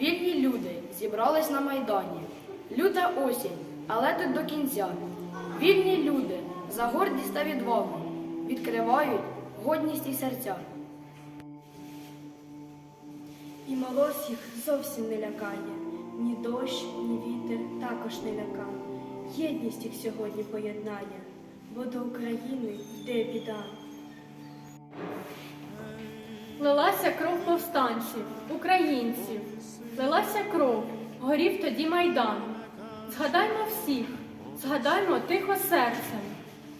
Вільні люди зібрались на Майдані. Люта осінь, але тут до кінця. Вільні люди за гордість та відвагу відкривають годність і серця. І мороз їх зовсім не лякає. Ні дощ, ні вітер також не лякає. Єдність їх сьогодні поєднає, бо до України йде біда. Лилася кров повстанців, українців, лилася кров, горів тоді майдан. Згадаймо всіх, згадаймо тихо серцем,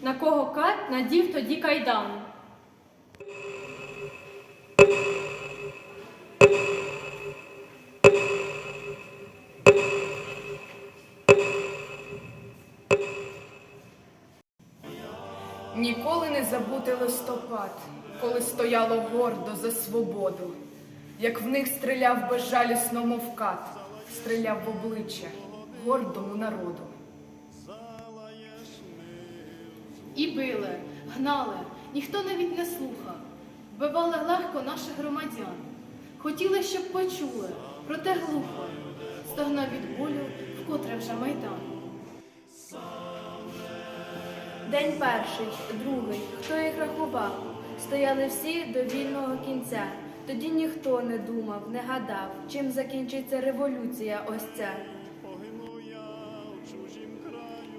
на кого кат надів тоді кайдан. Ніколи не забути листопад, коли стояло гордо за свободу, як в них стріляв безжалісно мов кат, стріляв в обличчя гордому народу. І били, гнали, ніхто навіть не слухав, вбивали легко наших громадян. Хотіли, щоб почули, проте глухо, стогнав від болю, вкотре вже майдан. День перший, другий, хто їх рахував? Стояли всі до вільного кінця. Тоді ніхто не думав, не гадав, чим закінчиться революція ось ця.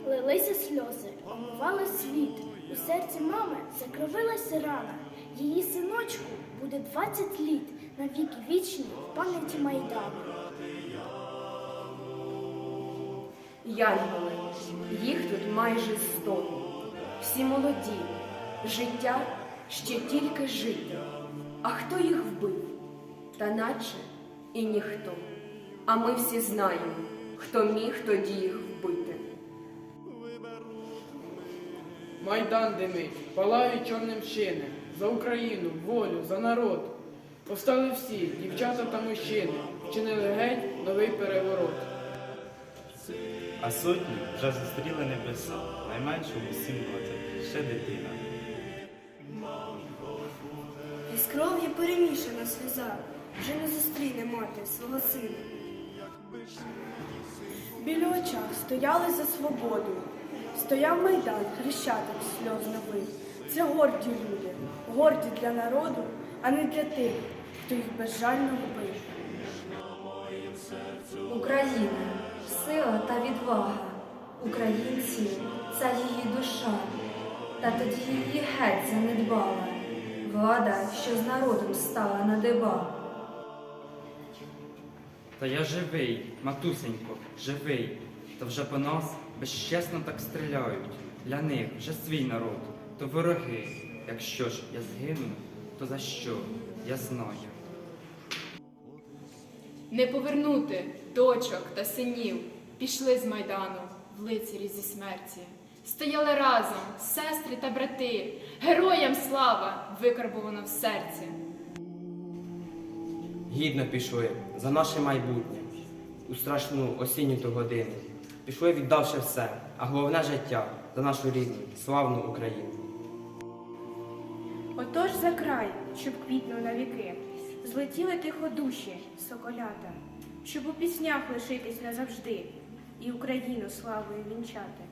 Лилися сльози, омивали світ. У серці мами закровилася рана. Її синочку буде 20 літ, навіки вічні в пам'яті Майдану. Янголи, їх тут майже сто. Всі молоді, життя ще тільки жити. А хто їх вбив? Та наче і ніхто. А ми всі знаємо, хто міг тоді їх вбити. Майдан димить, палають чорним шини, за Україну, волю, за народ. Повстали всі, дівчата та мужчини, вчинили геть новий переворот. А сотні вже зустріли небеса, найменшому 17, ще дитина. Кров'ю перемішана сльоза, вже не зустріне мати свого сина. Біля очах стояли за свободу, стояв майдан, хрещатик сльоз новий. Це горді люди, горді для народу, а не для тих, хто їх безжально вбив. Україна сила та відвага, українці це її душа, та тоді її геть занедбала, влада, що з народом стала на диба. Та я живий, матусенько, живий, та вже по нас безчесно так стріляють. Для них вже свій народ, то вороги. Якщо ж я згину, то за що? Я знаю. Не повернути дочок та синів пішли з майдану в лицарі зі смерті. Стояли разом, сестри та брати, героям слава викарбована в серці. Гідно пішли за наше майбутнє у страшну осінню ту годину. Пішли, віддавши все, а головне життя за нашу рідну, славну Україну. Отож за край, щоб квітнув навіки, злетіли тиходуші, соколята, щоб у піснях лишитись назавжди і Україну славою вінчати.